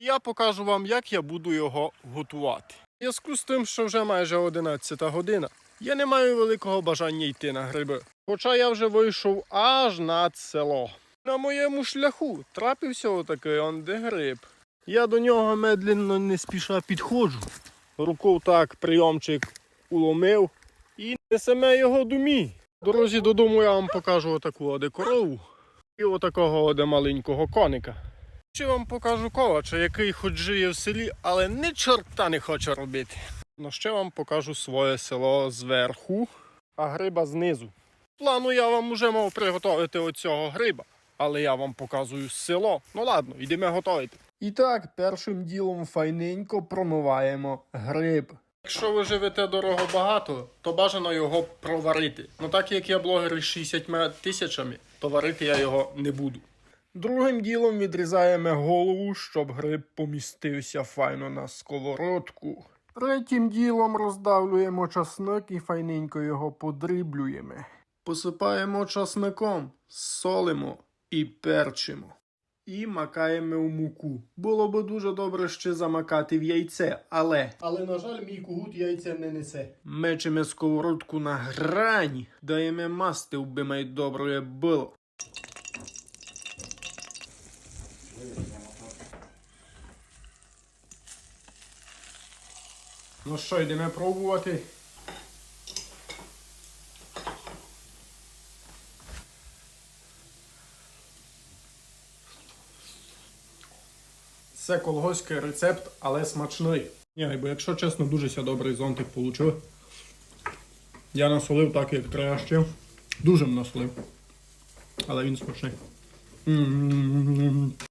Я покажу вам, як я буду його готувати. В зв'язку з тим, що вже майже 11 година, я не маю великого бажання йти на гриби. Хоча я вже вийшов аж над село. На моєму шляху трапився отакий он гриб. Я до нього медленно не спіша підходжу. Рукою так прийомчик уломив і несеме його до мій. В Дорозі додому я вам покажу отаку оде корову і отакого оде маленького коника. Ще вам покажу ковача, який хоч живе в селі, але ні чорта не хоче робити. Ну ще вам покажу своє село зверху, а гриба знизу. Плану я вам уже мав приготувати оцього гриба, але я вам показую село. Ну ладно, йдемо готувати. І так, першим ділом файненько промиваємо гриб. Якщо ви живете дорого багато, то бажано його проварити. Ну так як я блогер із 60 тисячами, то варити я його не буду. Другим ділом відрізаємо голову, щоб гриб помістився файно на сковородку. Третім ділом роздавлюємо часник і файненько його подріблюємо. Посипаємо часником, солимо і перчимо. І макаємо в муку. Було би дуже добре ще замакати в яйце, але. Але, на жаль, мій кугут яйця не несе. Мечемо сковородку на грані, даємо масти, вби май добре було. Ну що, йдемо пробувати. Це колгоський рецепт, але смачний. Ні, бо якщо чесно, дуже ся добрий зонтик получив. Я насолив так, як треба ще. Дуже насолив. Але він смачний.